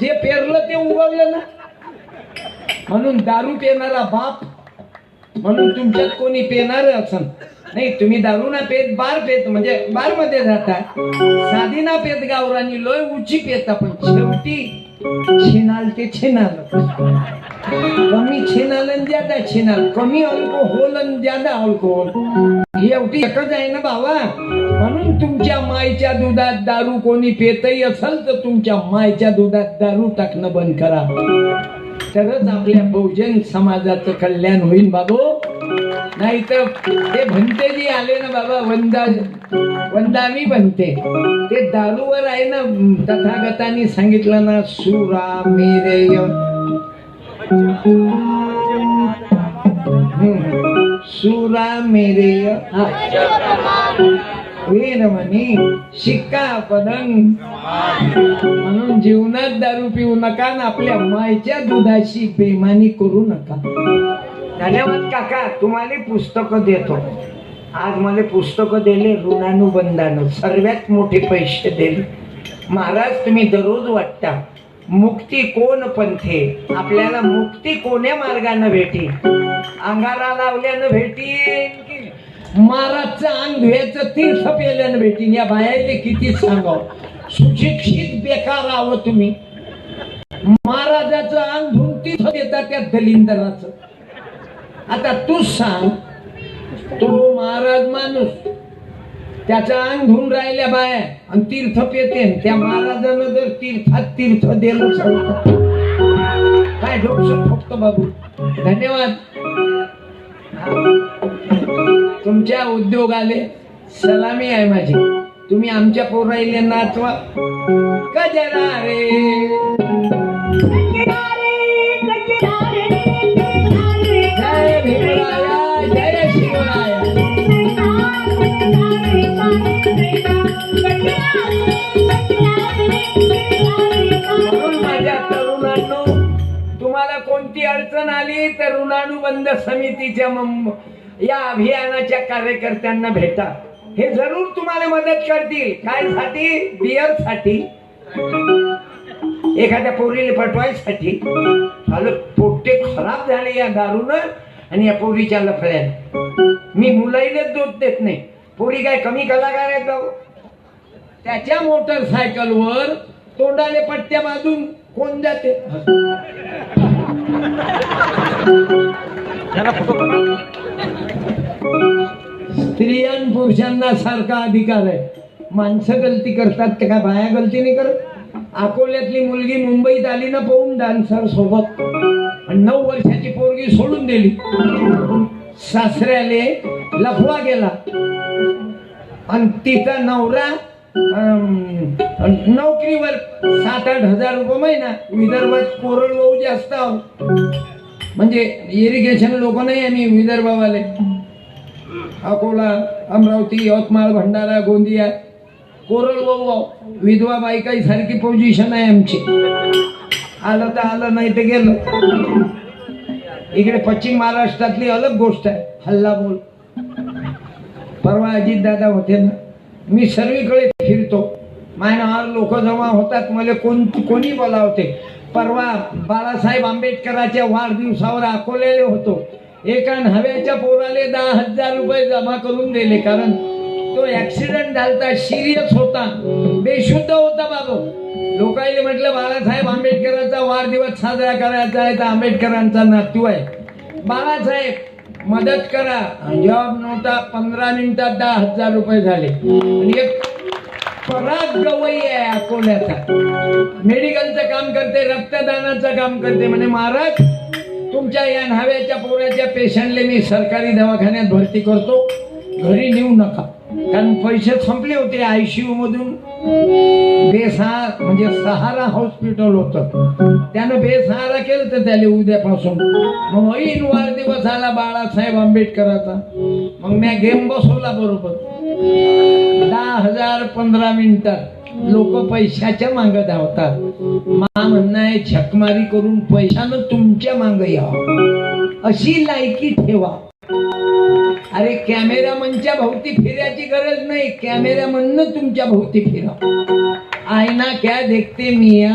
जे पेरलं ते उगवलं ना. म्हणून दारू पिणारा बाप म्हणून तुमच्यात कोणी पेणार असन. नाही तुम्ही दारू ना पेत बार पेत म्हणजे बारमध्ये जाता. साधी ना पेत गावरानी लोय उची पेता पण शेवटी छिनाल ते छिनाल. कमी छिनाल ज्यादा छिनाल. कमी अल्कोहोल आणि ज्यादा अल्कोहोल. एवढी एकच आहे ना बाबा म्हणून तुमच्या मायच्या दुधात दारू कोणी पेतही असेल तर तुमच्या मायच्या दुधात दारू टाकणं बंद करा. तरच आपल्या बहुजन समाजाचं कल्याण होईल बाबू. नाही तर ते म्हणते जी आले ना बाबा वंदा वंदामी बनते ते दारूवर आहे ना तथागतांनी सांगितलं ना सुरा मेरे सुरा मेरे वीरमणी शिक्का पदन म्हणून जीवनात दारू पिऊ नका ना आपल्या मायच्या दुधाशी बेमानी करू नका. धन्यवाद काका. तुम्हाला पुस्तकं देतो. आज मला पुस्तकं दिले ऋणानुबंधानं. सर्वात मोठे पैसे दिले. महाराज तुम्ही दररोज वाटता. मुक्ती कोण पंथे? आपल्याला मुक्ती कोण्या मार्गानं भेटी अंगाला लावल्यानं भेटीन की महाराजचं अंग धुयाचं तीर्थ पेल्यानं भेटीन या बायाले किती सांगाव? सुशिक्षित बेकार आहो तुम्ही. महाराजाचं अंग धुवून तीर्थ देतात त्या दलिंदराचं. आता तूच सांग तो महाराज माणूस त्याचा अंग धुवून राहिल्या बाया आणि तीर्थ पेते त्या महाराजानं जर तीर्थात तीर्थ दिलं सांगतो काय डोकं फक्त बाबू? धन्यवाद. तुमच्या उद्योगाले सलामी आहे माझी. तुम्ही आमच्या पोराईले नाचवा. कजरा रे. अडचण आली तर ऋणानुबंध समितीच्या या अभियानाच्या कार्यकर्त्यांना भेटा. हे जरूर तुम्हाला मदत करतील. काय साठी? बियरसाठी. एखाद्या पोरीला पटवायसाठी. झालं पोट्टे खराब झाले या दारून आणि या पोरीच्या लफड्याने. मी मुलाईलाच दूध देत नाही. पोरी काय कमी कलाकार आहेत जाऊ त्याच्या मोटरसायकलवर तोंडाले पट्ट्या बांधून कोण जाते? स्त्रियां पुरुषांना सारखा अधिकार आहे. माणसं गलती करतात ते काय बाया गलती नाही करत? अकोल्यातली मुलगी मुंबईत आली ना पाहून डान्सर सोबत. आणि नऊ वर्षाची पोरगी सोडून दिली. सासऱ्याले लफवा गेला आणि तिचा नवरा नोकरीवर सात आठ हजार रुपये महिना विदर्भात कोरडवाहू जास्त आहोत म्हणजे इरिगेशन लोक नाही आम्ही विदर्भावाले अकोला अमरावती यवतमाळ भंडारा गोंदिया कोरडवाहू आहो. विधवा बायकाई सारखी पोझिशन आहे आमची आलं तर आलं नाही तर गेलं इकडे पश्चिम महाराष्ट्रातली अलग गोष्ट आहे हल्ला बोल परवा अजित दादा होते ना मी सर्वीकडे फिरतो. माझ्यावर लोक जमा होतात मला कोण कोणी बोलावते? परवा बाळासाहेब आंबेडकराच्या वाढदिवसावर आखोलेले होतो. एका हव्याच्या पोराले दहा हजार रुपये जमा करून दिले कारण तो ऍक्सिडेंट झालता सिरियस होता. बेशुद्ध होता बाबू. लोकांनी म्हटलं बाळासाहेब आंबेडकरांचा वाढदिवस साजरा करायचा आहे तर आंबेडकरांचा नातू आहे. बाळासाहेब मदत करा. जॉब नव्हता पंधरा मिनिटात दहा हजार रुपये झाले. एक पराग गवई आहे अकोल्याचा. मेडिकलचं काम करते रक्तदानाचं काम करते. म्हणे महाराज तुमच्या या न्हाव्याच्या पोराच्या पेशंटले मी सरकारी दवाखान्यात भरती करतो. घरी नेऊ नका. कारण पैसे संपले होते आयसीयू मधून. बेसहारा म्हणजे सहारा हॉस्पिटल होतं. त्यानं बेसहारा केलं तर त्याला उद्यापासून. मग ऐन वाढदिवस आला बाळासाहेब आंबेडकराचा. मग मी गेम बसवला बरोबर. दहा हजार पंधरा मिनिटात लोक पैशाच्या मांग धावतात. मा म्हणणं आहे छकमारी करून पैशानं तुमच्या मांग यावं. अशी लायकी ठेवा. अरे कॅमेरामनच्या भोवती फिरायची गरज नाही. कॅमेरामन तुमच्या भोवती फिरा. आईना क्या देखते मिया?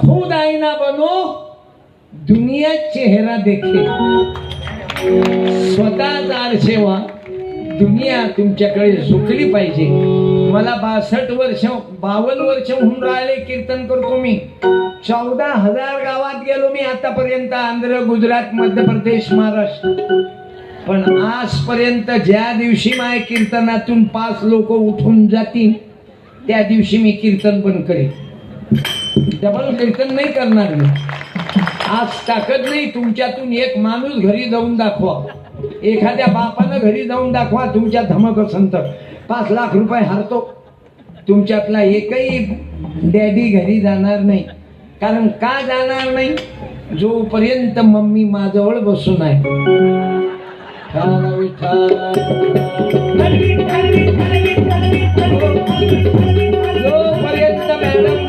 खुद आईना बनो. दुनिया चेहरा देखे. स्वतःच आरशे दुनिया तुमच्याकडे झुकली पाहिजे. मला बासष्ट वर्ष बावन्न वर्ष होऊन राहिले कीर्तन करतो मी. चौदा हजार गावात गेलो मी आतापर्यंत. आंध्र गुजरात मध्य प्रदेश महाराष्ट्र. पण आजपर्यंत ज्या दिवशी माय कीर्तनातून पाच लोक उठून जातील त्या दिवशी मी कीर्तन पण करेन. डबल कीर्तन नाही करणार मी. आज ताकद नाही तुमच्यातून एक माणूस घरी जाऊन दाखवा. एखाद्या बापानं घरी जाऊन दाखवा तुमच्या धमक संत. पाच लाख रुपये हारतो. तुमच्यातला एकही डॅडी घरी जाणार नाही. कारण का जाणार नाही? जोपर्यंत मम्मी माझ्याजवळ बसून आहे जोपर्यंत मॅडम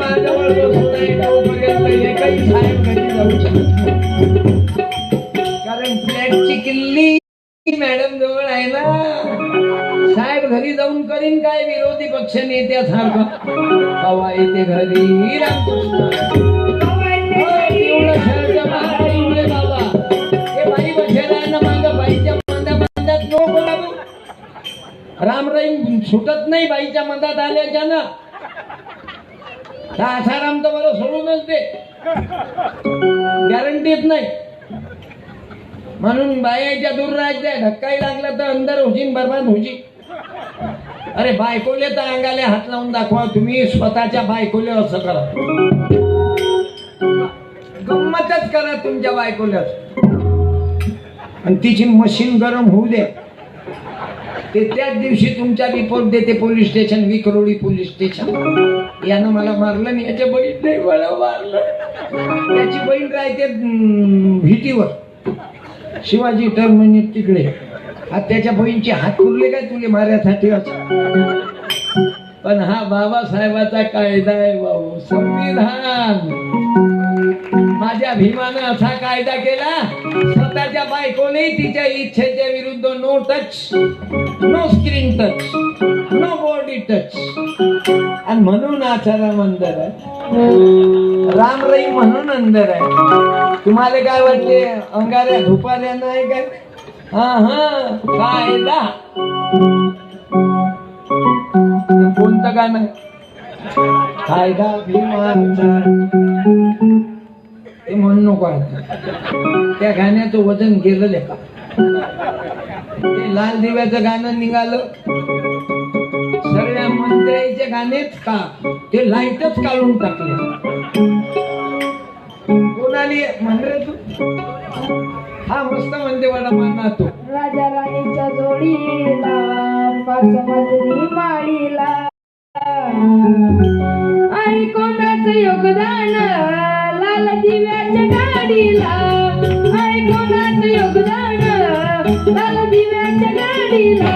साहेब कारण फ्लॅटची किल्ली मॅडम जवळ आहे ना. साहेब घरी जाऊन करीन काय विरोधी पक्ष नेत्यासारखं? हवा येते घरी रामकृष्ण? ना आसाराम तर मला सोडूनच दे. गॅरंटीच नाही. म्हणून बायाच्या दूर राहायच्या धक्काही लागला तर अंदर होशील बरबाद होशील अरे बायकोले तर अंगाले हात लावून दाखवा तुम्ही स्वतःच्या बायकोले असं करा. गंमतच करा तुमच्या बायकोले आणि तिची मशीन गरम होऊ दे. ते त्याच दिवशी तुमच्या रिपोर्ट देते police station Vikhroli police station यानं मला मारलं आणि याच्या बहीण नाही मला मारलं. त्याची बहीण राहते भीतीवर. शिवाजी टर्मिनेट म्हणजे तिकडे. आता त्याच्या बहीणचे हात उरले काय तुले माऱ्यासाठी पण हा बाबासाहेबाचा कायदा आहे बाबू संविधान. माझ्या भीमानं असा कायदा केला स्वतःच्या बायकोने तिच्या इच्छेच्या विरुद्ध no touch no screen touch no body touch आणि म्हणून आचाराम अंदर आहे. राम रही म्हणून अंदर आहे. तुम्हाला काय वाटते अंगाऱ्या धुपाऱ्या नाही काय? हा हा कायदा. कोणतं का नाही कायदा भीमानचा ते म्हणू नको आता. त्या गाण्याचं वजन गेलेलं आहे का? ते लाल दिव्याचं गाणं निघालं. सगळ्या मंत्र्याचे गाणेच का? ते लाईटच काढून टाकले. कोणाली म्हणले तू? हा मस्त म्हणते वाडा माना तो. राजा राणीच्या जोडीला पाच मजली माळीला. आई कोणाचं योगदान? लाल दिव्याच्या गाडीला. आई योगदान? लाल दिव्याच्या गाडीला.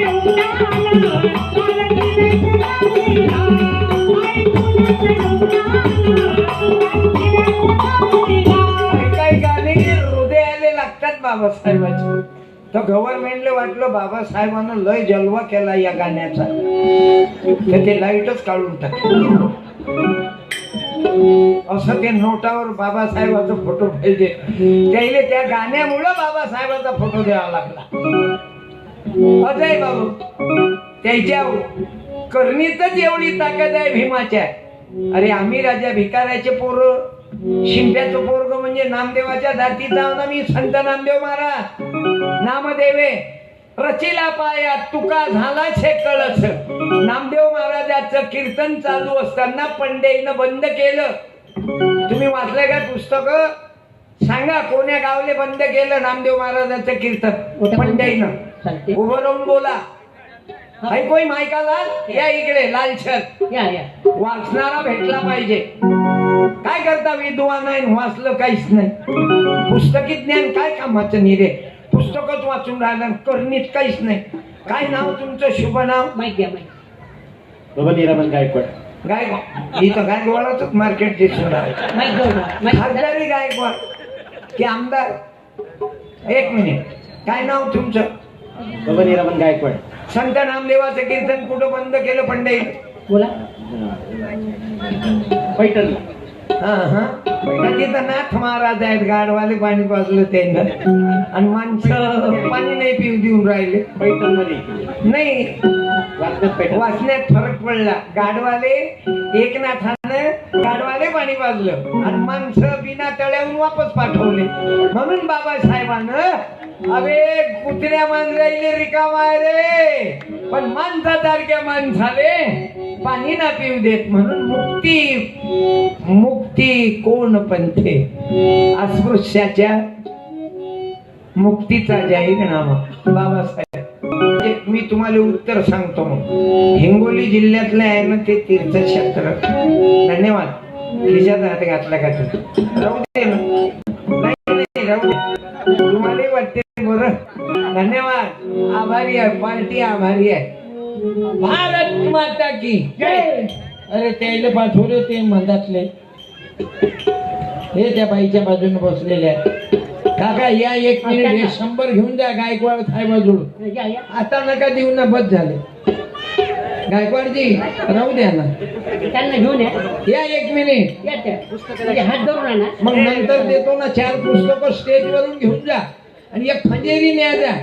योगदान? लाल दिव्याच्या गाडीला. योगदान? काही गाणी हृदयाला लागतात बाबासाहेबांचे. तर गव्हर्नमेंटला वाटलं बाबासाहेबांना लय जलवा केला या गाण्याचा. तर ते लाईटच काढून टाकलं. असं ते नोटावर बाबासाहेबाचा फोटो पाहिजे त्याला त्या गाण्यामुळं बाबासाहेबाचा फोटो द्यावा लागला. अजय बाबू त्याच्या करणीतच एवढी ताकद आहे भीमाच्या. अरे आम्ही राजा भिकाऱ्याचे पोरं शिंप्याचं पोरग म्हणजे नामदेवाच्या जातीचा ना मी संत नामदेव महाराज. नामदेवे रचिला पाया तुका झाला छे कळस. नामदेव महाराजाचं कीर्तन चालू असताना पंडेनं बंद केलं. तुम्ही वाचलंय काय पुस्तक? सांगा कोण्या गावले बंद केलं नामदेव महाराजाचं कीर्तन? पंडेनं उभं राहून बोला. ऐकोय मायका लाल? या इकडे या वाचणारा भेटला पाहिजे. काय करता विद्वान आहे? आणि वाचलं काहीच नाही. पुस्तकी ज्ञान काय कामाचं नाही रे पुस्तकच वाचून राहिलं करणीत काहीच नाही. काय नाव तुमचं? शुभ नाव? माहीत गायकवाड. गायकवाड इथं गायकवाडाच मार्केट दिसून खासदारी गायकवाड. की आमदार. एक मिनिट काय नाव तुमचं? गायकवाड. संत नामदेवाचं कीर्तन कुठं बंद केलं पंडित? बोला. पैठणला. हा हा. तर तिथं नाथ महाराज आहेत. गाडवाले पाणी पाजलं त्यांना. आणि माणसं पाणी नाही पिऊ देऊन राहिले. पैठणमध्ये. नाही. वाचण्यात फरक पडला. गाडवाले एकनाथानं गाडवाले पाणी वाजलं. आणि माणसं बिना तळ्याहून वापस पाठवले. म्हणून बाबासाहेबानं अरे कुत्र्या मांजराईले रिकामा आहे रे. पण माणसासारख्या माणसाले पाणी ना पिऊ देत. म्हणून मुक्ती मुक्ती कोण पंथे? अस्पृश्याच्या मुक्तीचा जाहीरनामा. बाबासाहेब मी तुम्हाला उत्तर सांगतो मग. हिंगोली जिल्ह्यातलं आहे ना ते तीर्थक्षेत्र. धन्यवाद. खिशात हात घातला का राहू दे नाही, राहू दे. तुम्हाला वाटते बर. धन्यवाद. आभारी आहे पार्टी आभारी आहे. भारत माता की अरे त्याला पाठवले ते मधातले हे त्या बाईच्या बाजूने बसलेले आहे काका या एक मिनिट हे शंभर घेऊन जा गायकवाड साहेबाजवळ या या. आता नका देऊ ना बस झाले. गायकवाडजी राहू द्या ना. त्यांना घेऊन या. या एक मिनिट या त्या. म्हणजे हात धरून आणा. मग नंतर देतो ना चार पुस्तकं स्टेज वरून घेऊन जा. आणि एक खंजेरी न्या द्या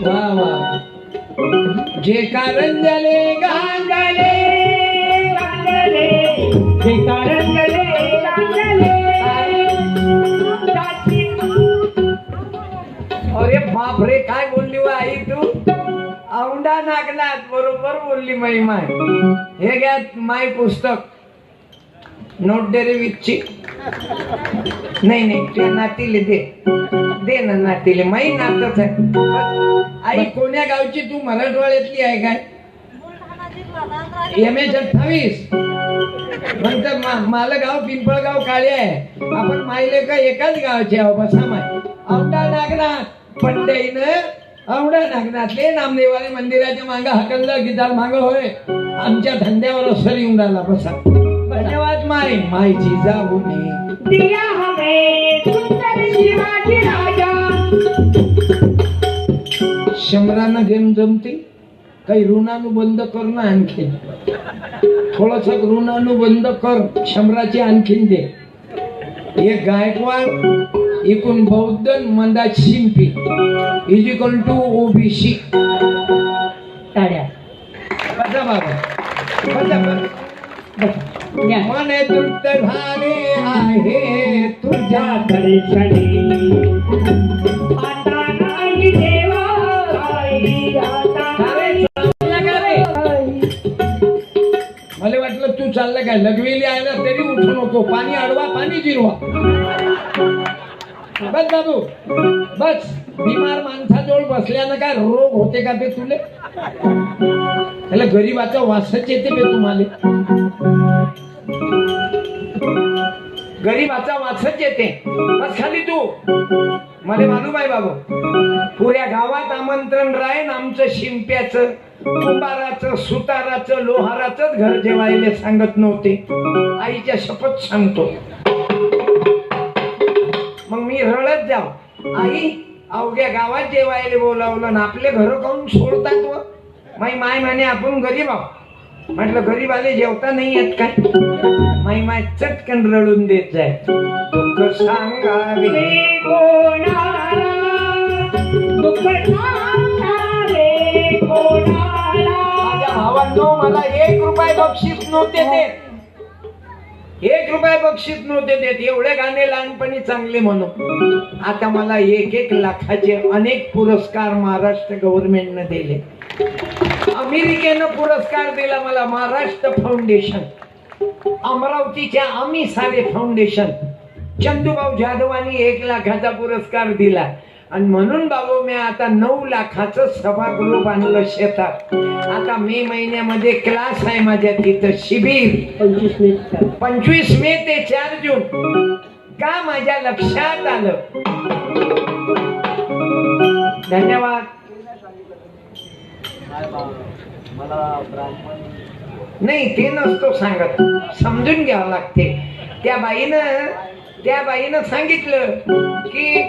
वा वा. जे कारण झाले गांजाले जे कारण बरोबर बोलली माई माय. हे घ्या माय पुस्तक. नोट डेरी विकची नाही नाही नातीले दे. दे ना नातीले. माई नातच आहे. आई कोण्या गावची तू मराठवाड्यातली आहे काय? एम एच अठ्ठावीस म्हणतात मा- मालं गाव पिंपळगाव काळे आहे. आपण मायले का एकाच गावाचे आहो? बसा माय. औंढा नागनाथ. पंडईनं औंढा नागनाथले नामदेवाले मंदिराच्या मागं हकललं गिदार मागं होय. आमच्या धंद्यावर असर येऊन राहिला बसा धन्यवाद माय मायची जाऊ नये दिया हमें सुंदर शिवाजी राजा. शंभरानं गेम जमते. काही ऋणानुबंध कर ना आणखीन. थोडस ऋणानुबंध कर. शंभराची आणखीन दे. एक गायकवाड. एकूण बौद्ध मंदात शिंपी। इज इक्वल टू ओबीसी टाळ्या बसा बाबा. बसा बसा बसा. या मने तृप्त झाले आहे तुझ्या आता नाही देवा? मला वाटलं तू चाललं काय? लघवीली आहे ना तरी उठू नको. पाणी अडवा पाणी जिरवा. बस बाबू बस. बिमार माणसाजवळ बसल्यानं काय रोग होते का ते तुले? त्याला गरीबाचा वासच येते बे तुम्हाला. गरीबाचा वासच येते. बस खाली तू. मला मालूम आहे बाबू पुऱ्या गावात आमंत्रण राहीन आमचं शिंप्याचं कुंभाराचं सुताराचं लोहाराचंच घर जेवायला सांगत नव्हते. आईच्या शपथ सांगतो. मग मी रडत जाव आई अवघ्या गावात जेवायला बोलावलं ना आपले घर काऊन सोडतात व? माई माय म्हणे आपण गरीब आहो म्हटलं गरीब आले जेवता नाही येत काय? माई माय चटकन रडून देत जाय. दुःख सांगावे. कोणाला? दुःख सांगावे कोणाला? माझ्या भावांनो मला एक रुपये बक्षीस नव्हते देत. एक रुपये बक्षीस नव्हते देत. एवढे गाणे लहानपणी चांगले म्हणून. आता मला एक एक लाखाचे अनेक पुरस्कार महाराष्ट्र गव्हर्नमेंटनं दिले. अमेरिकेनं पुरस्कार दिला मला महाराष्ट्र फाउंडेशन अमरावतीच्या आम्ही सारे फाउंडेशन चंदूभाऊ जाधवांनी एक लाखाचा पुरस्कार दिला. आणि म्हणून बाबू मी आता नऊ लाखाचं सभागृह बांधलं शेतात. आता मे महिन्यामध्ये क्लास आहे माझ्या तिथं शिबिर. पंचवीस मिनिट पंचवीस मे ते चार जून. का माझ्या लक्षात आलं? धन्यवाद. नाही ते नसतो सांगत. समजून घ्यावं लागते. त्या बाईनं त्या बाईनं सांगितलं की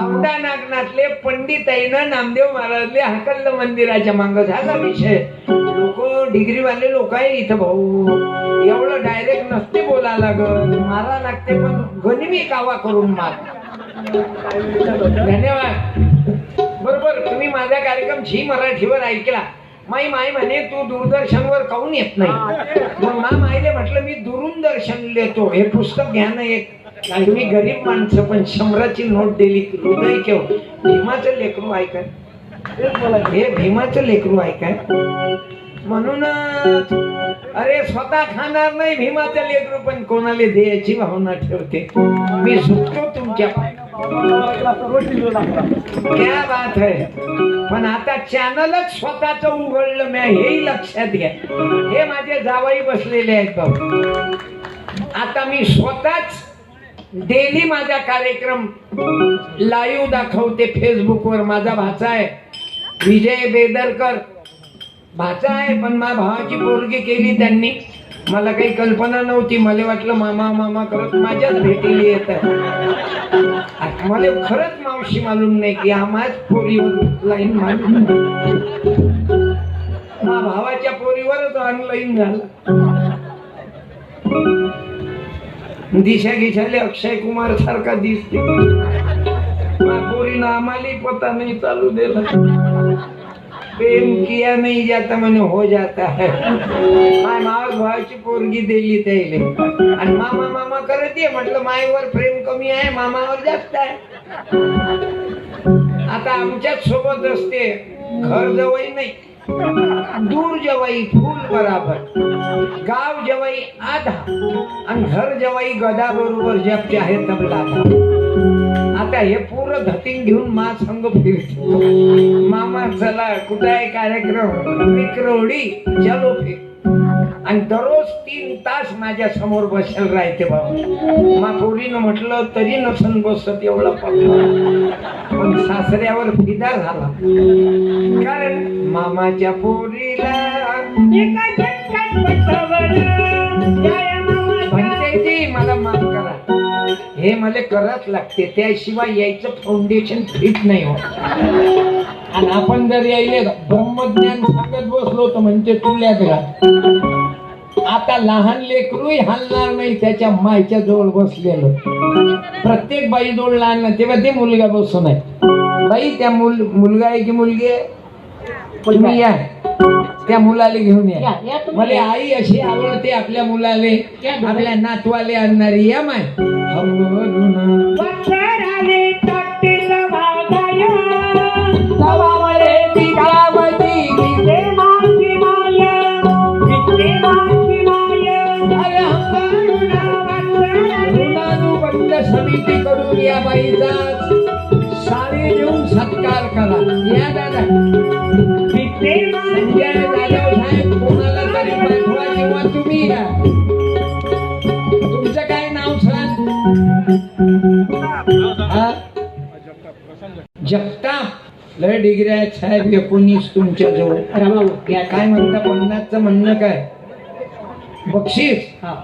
औंढा नागनाथले पंडिताईनं नामदेव महाराजले हाकललं मंदिराच्या मांग झाला विषय. लोक डिग्रीवाले लोक आहे इथं भाऊ. एवढं डायरेक्ट नसते बोला लागत मारा लागते पण गनिमी कावा करून मार. धन्यवाद. बरोबर तुम्ही माझा कार्यक्रम झी मराठीवर ऐकला. माई माय म्हणे तू दूरदर्शनवर काहून येत नाही? मग मा माईले म्हटलं मी दुरून दर्शन देतो हे पुस्तक घ्या ना एक. तुम्ही गरीब माणसं पण शंभराची नोट दिली हृदय केव भीमाचं लेकरू ऐकाय हे भीमाचं लेकरू ऐकाय म्हणूनच अरे स्वतः खाणार नाही भीमाचं लेकरू पण कोणाला द्यायची भावना ठेवते? मी झुकतो तुमच्या क्या बात आहे पण आता चॅनलच स्वतःच उघडलं मी हेही लक्षात घ्या. हे माझे जावई बसलेले आहेत भाऊ. आता मी स्वतःच डेली माझा कार्यक्रम लाईव्ह दाखवते फेसबुकवर. माझा भाचा आहे. विजय बेदरकर. भाचा आहे पण माझ्या भावाची पोरगी केली त्यांनी. मला काही कल्पना नव्हती. मला वाटलं मामा मामा करत माझ्याच भेटीला येत. आहे मला खरंच मावशी मालूम नाही की हा माझ पोरीवर लाईन मालूम मा भावाच्या पोरीवरच ऑनलाईन झाला. दिशा गिशाले अक्षय कुमार सारखा दिसते. पोरीनं आम्हाला पता नाही चालू दिला प्रेम किया नाही जाता म्हणे हो जाता है. माय मावस भावाची पोरगी दिली त्याले. आणि मामा मामा करत ये म्हटलं माईवर प्रेम कमी आहे मामावर जास्त आहे. आता आमच्याच सोबत असते घर जवळ नाही. दूर जवाई फूल बराबर. गाव जवाई आधा आणि घर जवाई गदा बरोबर जप आहे तबला. आता हे पूर्ण धतीन घेऊन मा संग फिरतो. मामा चला कुठे आहे कार्यक्रम? विक्रोडी चलो फिर आणि दररोज तीन तास माझ्यासमोर बसेल राहते बाबा. मा पोरीनं म्हटलं तरी नसन बसत एवढा पण सासऱ्यावर फिदा झाला. कारण मामाच्या पोरीला पंचायती मला माफ करा. हे मला करत लागते. त्याशिवाय यायचं फाउंडेशन फिट नाही होत. आणि आपण जर यायले ब्रह्मज्ञान सांगत बसलो तर म्हणजे तुल्यात घात आता लहान लेकरूही हलणार नाही त्याच्या मायच्या जवळ बसलेलं. प्रत्येक बाई जवळ लहान नाही तेव्हा ते मुलगा बसून आहे. बाई त्या मुल मुलगा आहे की मुलगी आहे? तुम्ही या. त्या मुलाला घेऊन या, मला. आई अशी आवडते आपल्या मुलाले. आपल्या नातवाले आणणारी. या माय. समिती करून या बाईचा साडी देऊन सत्कार करा. या दादा. विद्ये माझी संजय जाधव साहेब कोणाला तरी पाठवा किंवा तुम्ही या. तुमचं काय नाव हा? जगताप. लय डिग्री आहेत साहेब एकोणीस तुमच्या जवळ या काय म्हणता पन्नासचं म्हणणं काय? बक्षीस? हा.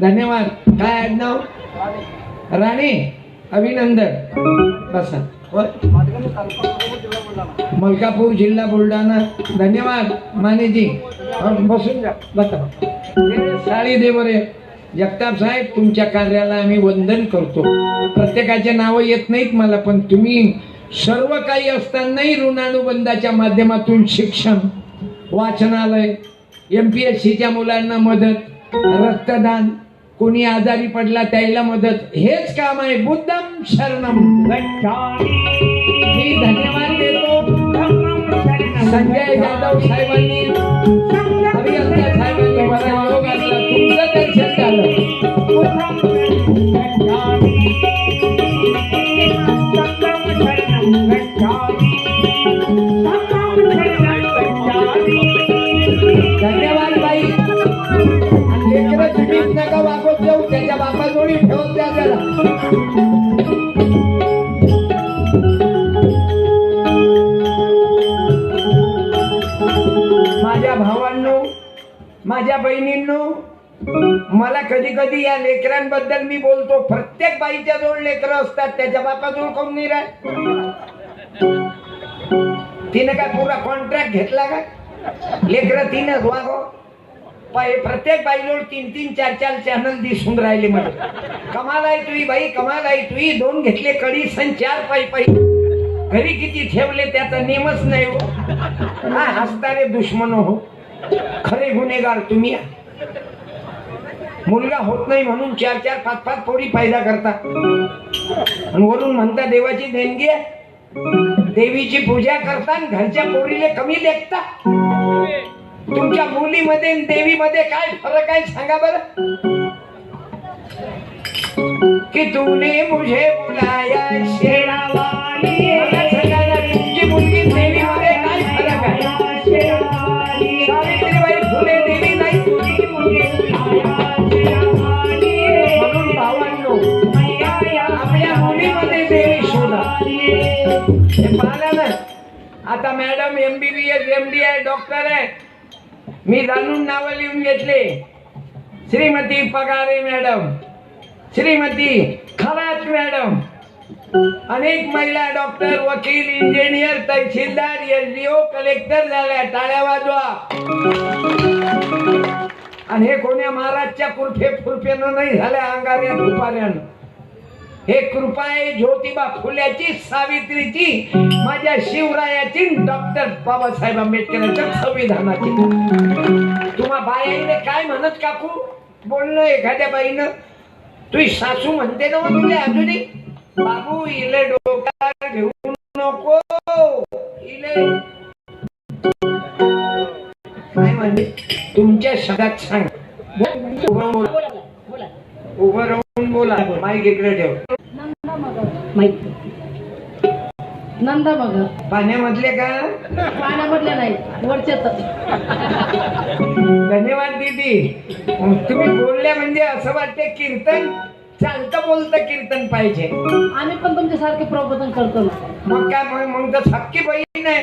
धन्यवाद. काय आडनाव? राणे? अभिनंदन. बसा. मलकापूर जिल्हा बुलढाणा. धन्यवाद मानेजी. हो, बसून जा. बसा. साळी दे बरे जगताप साहेब तुमच्या कार्याला आम्ही वंदन करतो. प्रत्येकाचे नावं येत नाहीत मला पण तुम्ही सर्व काही असतानाही ऋणानुबंधाच्या माध्यमातून शिक्षण वाचनालय एम पी एस सीच्या मुलांना मदत रक्तदान कोणी आजारी पडला त्याला मदत. हेच काम आहे. बुद्धम शरणम धन्यवाद देतो. संजय जाधव साहेबांनी माझ्या भावांनो माझ्या बहिणींनो मला कधी कधी या लेकरांबद्दल मी बोलतो. प्रत्येक बाईच्या जवळ लेकरं असतात त्याच्या बापाजवळ कोण नाही राहत? तिने काय पुरा कॉन्ट्रॅक्ट घेतला का? लेकरं तिनच वागो. प्रत्येक बाईजवळ तीन तीन चार चार चॅनल दिसून राहिले मला. कमाल आहे तुई बाई कमाल आहे तुई दोन घेतले कडी सण चार पायी पायी. घरी किती ठेवले त्याचा नेमच नाही हो. हा हसतारे दुश्मन हो. खरे गुन्हेगार तुम्ही मुलगा होत नाही म्हणून चार चार पाच पाच पोरी फायदा करता. आणि वरून म्हणता देवाची देणगी आहे. देवीची पूजा करता आणि घरच्या पोरीले कमी लेखता तुमच्या मुलीमध्ये देवीमध्ये काय फरक आहे सांगा बरं? की तुने मुझे बुलाया शेरावाली तुमची मुलगी देवीमध्ये काय फरक आहे? सावित्रीबाई फुले देवी नाही. म्हणून भावांनो आपल्या मुलीमध्ये देवी शोधा. हे पाहिलं ना आता मॅडम एमबीबीएस एमडी आहे डॉक्टर आहे. मी जाणून नावं लिहून घेतले. श्रीमती पगारे मॅडम. श्रीमती खरात मॅडम. अनेक महिला डॉक्टर वकील इंजिनियर तहसीलदार एसडीओ कलेक्टर झाल्या. टाळ्या वाजवा. आणि हे कोण्या महाराजच्या कुरफे फुरफेनं नाही झाल्या अंगाऱ्या दुपाऱ्यानं. हे कृपा आहे ज्योतिबा फुल्याची सावित्रीची माझ्या शिवरायाची डॉक्टर बाबासाहेब आंबेडकरांच्या संविधानाची. तुम्हा बाईने काय म्हणत काकू? बोलणं एखाद्या बाईनं? तुझी सासू म्हणते ना मग तुझे अजूनही बाबू इले डोक्यात घेऊ नको इले. काय म्हणते तुमच्या शब्दात सांग. उभं बोला. उभं राहून बोला? माईक इकडे ठेव. नंदा मग पाण्यामधले का? पाण्यामधले नाही वरच्यात. धन्यवाद दीदी. तुम्ही बोलल्या म्हणजे असं वाटते कीर्तन? चालतं बोलतं कीर्तन पाहिजे. आम्ही पण तुमच्यासारखे प्रबोधन करतो ना. मग काय मग मग तर सक्की बहीण आहे.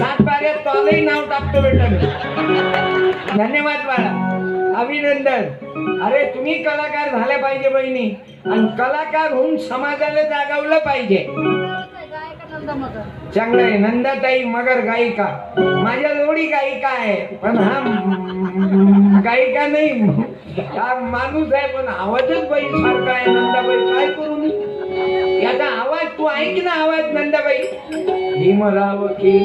सात बाऱ्यात तोलाही नाव टाकतो बेटा मी. धन्यवाद बाळा. अभिनंदन. अरे तुम्ही कलाकार झाले पाहिजे बहिणी. आणि कलाकार होऊन समाजाला जागवलं पाहिजे. चांगलं आहे. नंदाताई मगर गायिका. माझ्या जोडी गायिका आहे. पण हा म- गायिका नाही? माणूस आहे पण आवाजच बाई सारखा आहे. नंदाबाई काय करू मी? याचा आवाज तू ऐक ना आवाज नंदाबाई. भीमराव की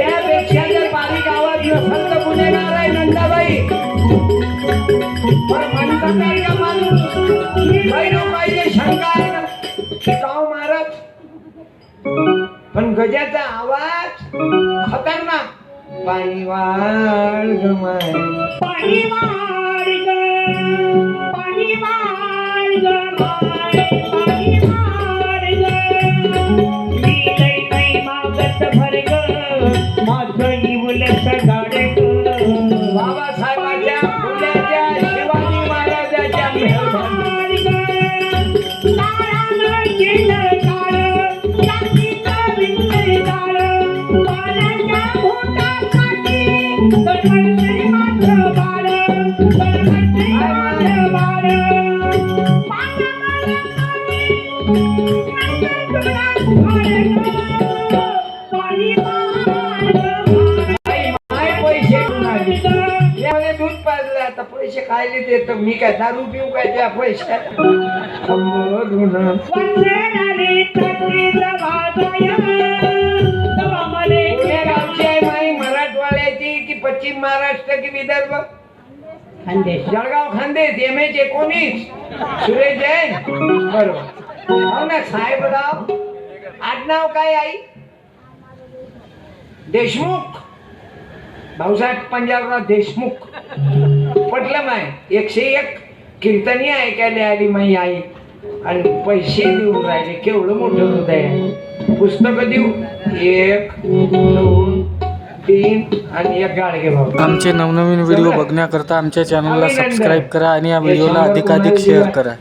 यापेक्षा जर बारीक आवाज नसेल तर गुन्हेगार आहे नंदाबाई. पण म्हणतात आहे का माणूस? काही लोकांची शंका आहे ना. पण गजाचा आवाज खतरनाक. पाणी वाढ गमाय पाणी वाढ देत मी काय दारू पिऊ काय त्या माई मराठवाड्याची की पश्चिम महाराष्ट्र की विदर्भ? खानदेश. जळगाव खानदेश एम एच एकोणीस सुरेश जैन? बरोबर. हो ना साहेबराव आडनाव काय आई? देशमुख. भाऊसाहेब पंजाबराव देशमुख. पटलं माय. एकशे एक कीर्तनी ऐकायला आली माई आई. आणि पैसे देऊन राहिले. केवढं मोठं हृदय आहे. पुस्तक देऊ. एक दोन तीन आणि एक गाडगे भाऊ. आमचे नवनवीन व्हिडिओ बघण्याकरता आमच्या चॅनलला सबस्क्राईब करा आणि या व्हिडिओला अधिकाधिक शेअर करा.